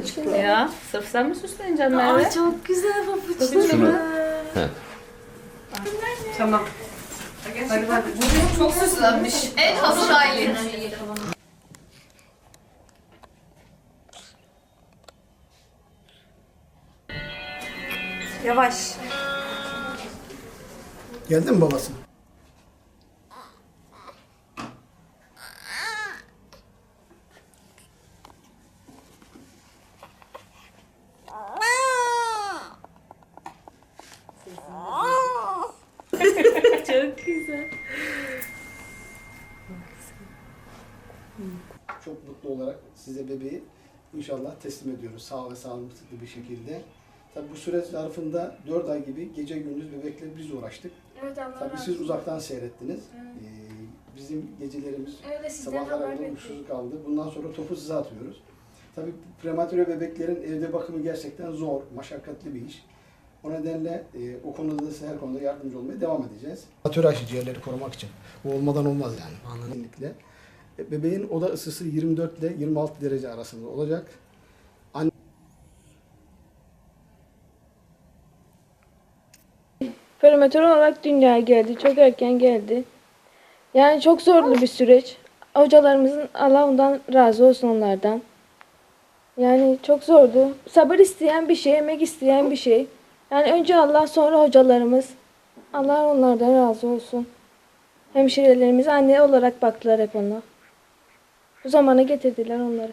pabuçları. Ya sırf sen mi süsleneceksin Merve? Aa, çok güzel Şunu- pabuçları. Tamam. Hadi hadi. Çok süslenmiş. En hazır ailen. Yavaş. Geldi mi babası? Çok güzel. Çok mutlu olarak size bebeği inşallah teslim ediyoruz sağ ve sağlıklı bir şekilde. Tabi bu süre zarfında 4 ay gibi gece gündüz bebekle biz uğraştık. Evet Allah razı siz olsun. uzaktan seyrettiniz. Ee, bizim gecelerimiz Öyle sizden sabahlara haber uykusuz kaldı. Bundan sonra topu size atıyoruz. Tabi prematüre bebeklerin evde bakımı gerçekten zor, maşakkatli bir iş. O nedenle e, o konuda da her konuda yardımcı olmaya devam edeceğiz. Prematüre aşı ciğerleri korumak için. Bu olmadan olmaz yani. Kesinlikle. E, Bebeğin oda ısısı 24 ile 26 derece arasında olacak. Prematür olarak dünyaya geldi. Çok erken geldi. Yani çok zorlu bir süreç. Hocalarımızın Allah ondan razı olsun onlardan. Yani çok zordu. Sabır isteyen bir şey, emek isteyen bir şey. Yani önce Allah sonra hocalarımız. Allah onlardan razı olsun. Hemşirelerimiz anne olarak baktılar hep ona. Bu zamana getirdiler onları.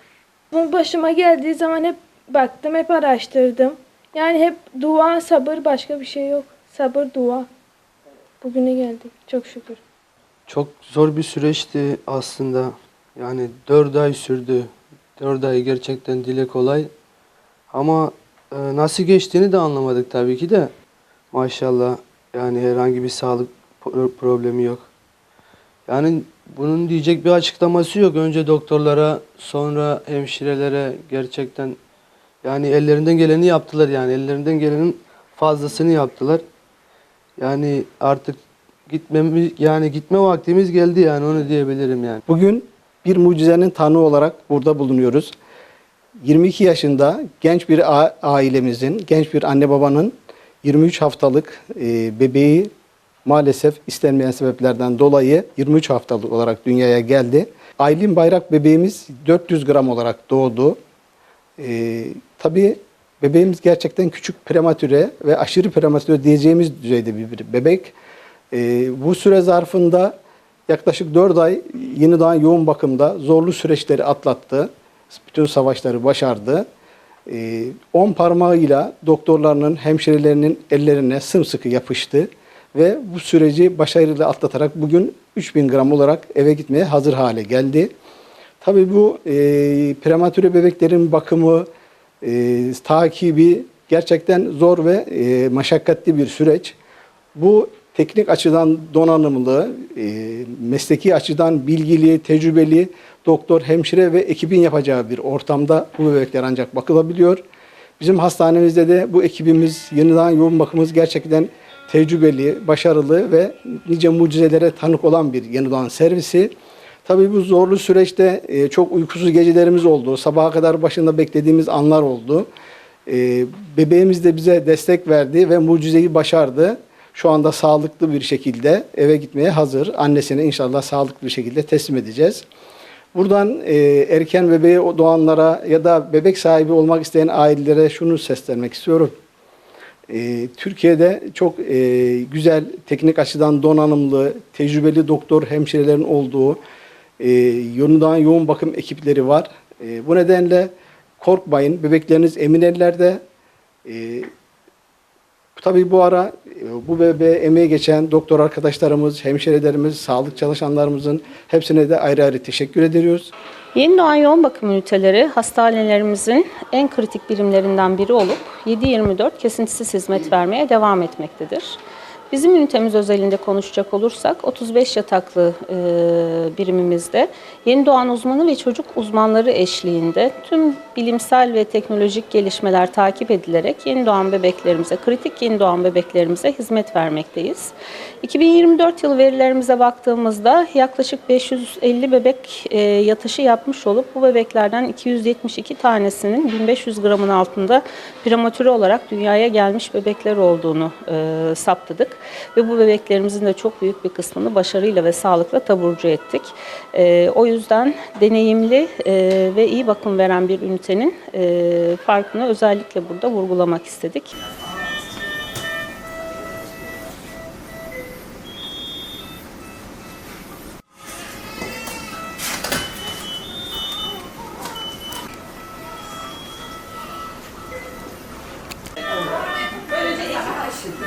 Bu başıma geldiği zaman hep baktım, hep araştırdım. Yani hep dua, sabır başka bir şey yok. Sabır, dua. Bugüne geldik çok şükür. Çok zor bir süreçti aslında. Yani 4 ay sürdü. 4 ay gerçekten dile kolay. Ama nasıl geçtiğini de anlamadık tabii ki de. Maşallah yani herhangi bir sağlık pro- problemi yok. Yani bunun diyecek bir açıklaması yok. Önce doktorlara, sonra hemşirelere gerçekten yani ellerinden geleni yaptılar yani ellerinden gelenin fazlasını yaptılar. Yani artık gitmemiz yani gitme vaktimiz geldi yani onu diyebilirim yani. Bugün bir mucizenin tanığı olarak burada bulunuyoruz. 22 yaşında genç bir ailemizin, genç bir anne babanın 23 haftalık e, bebeği maalesef istenmeyen sebeplerden dolayı 23 haftalık olarak dünyaya geldi. Aylin Bayrak bebeğimiz 400 gram olarak doğdu. E, tabii bebeğimiz gerçekten küçük prematüre ve aşırı prematüre diyeceğimiz düzeyde bir bebek. E, bu süre zarfında yaklaşık 4 ay yeni doğan yoğun bakımda zorlu süreçleri atlattı. Bütün savaşları başardı. 10 parmağıyla doktorlarının, hemşirelerinin ellerine sımsıkı yapıştı ve bu süreci başarıyla atlatarak bugün 3000 gram olarak eve gitmeye hazır hale geldi. Tabii bu e, prematüre bebeklerin bakımı, e, takibi gerçekten zor ve e, maşakkatli bir süreç. Bu teknik açıdan donanımlı, e, mesleki açıdan bilgili, tecrübeli doktor, hemşire ve ekibin yapacağı bir ortamda bu bebekler ancak bakılabiliyor. Bizim hastanemizde de bu ekibimiz, yeniden yoğun bakımımız gerçekten tecrübeli, başarılı ve nice mucizelere tanık olan bir yeni doğan servisi. Tabii bu zorlu süreçte e, çok uykusuz gecelerimiz oldu. Sabaha kadar başında beklediğimiz anlar oldu. E, bebeğimiz de bize destek verdi ve mucizeyi başardı. Şu anda sağlıklı bir şekilde eve gitmeye hazır. Annesine inşallah sağlıklı bir şekilde teslim edeceğiz. Buradan e, erken bebeği doğanlara ya da bebek sahibi olmak isteyen ailelere şunu seslenmek istiyorum. E, Türkiye'de çok e, güzel, teknik açıdan donanımlı, tecrübeli doktor, hemşirelerin olduğu e, yoğundan yoğun bakım ekipleri var. E, bu nedenle korkmayın, bebekleriniz emin ellerde. E, Tabii bu ara bu bebeğe emeği geçen doktor arkadaşlarımız, hemşirelerimiz, sağlık çalışanlarımızın hepsine de ayrı ayrı teşekkür ediyoruz. Yeni doğan yoğun bakım üniteleri hastanelerimizin en kritik birimlerinden biri olup 7-24 kesintisiz hizmet vermeye devam etmektedir. Bizim ünitemiz özelinde konuşacak olursak 35 yataklı e, birimimizde yeni doğan uzmanı ve çocuk uzmanları eşliğinde tüm bilimsel ve teknolojik gelişmeler takip edilerek yeni doğan bebeklerimize, kritik yeni doğan bebeklerimize hizmet vermekteyiz. 2024 yılı verilerimize baktığımızda yaklaşık 550 bebek e, yatışı yapmış olup bu bebeklerden 272 tanesinin 1500 gramın altında prematüre olarak dünyaya gelmiş bebekler olduğunu e, saptadık. Ve bu bebeklerimizin de çok büyük bir kısmını başarıyla ve sağlıkla taburcu ettik. E, o yüzden deneyimli e, ve iyi bakım veren bir ünitenin e, farkını özellikle burada vurgulamak istedik.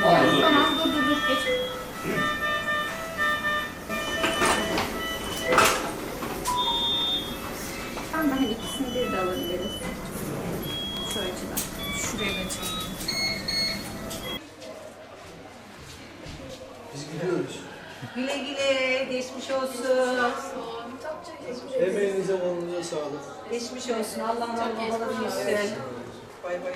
Dur dur geç. Tamam ben ikisini bir de alabiliriz. Şu açıdan. Şuraya da çekelim. Güle güle, geçmiş olsun. Emeğinize kolunuza sağlık. Geçmiş olsun, Allah Allah babaları büyüsün. Bay bay.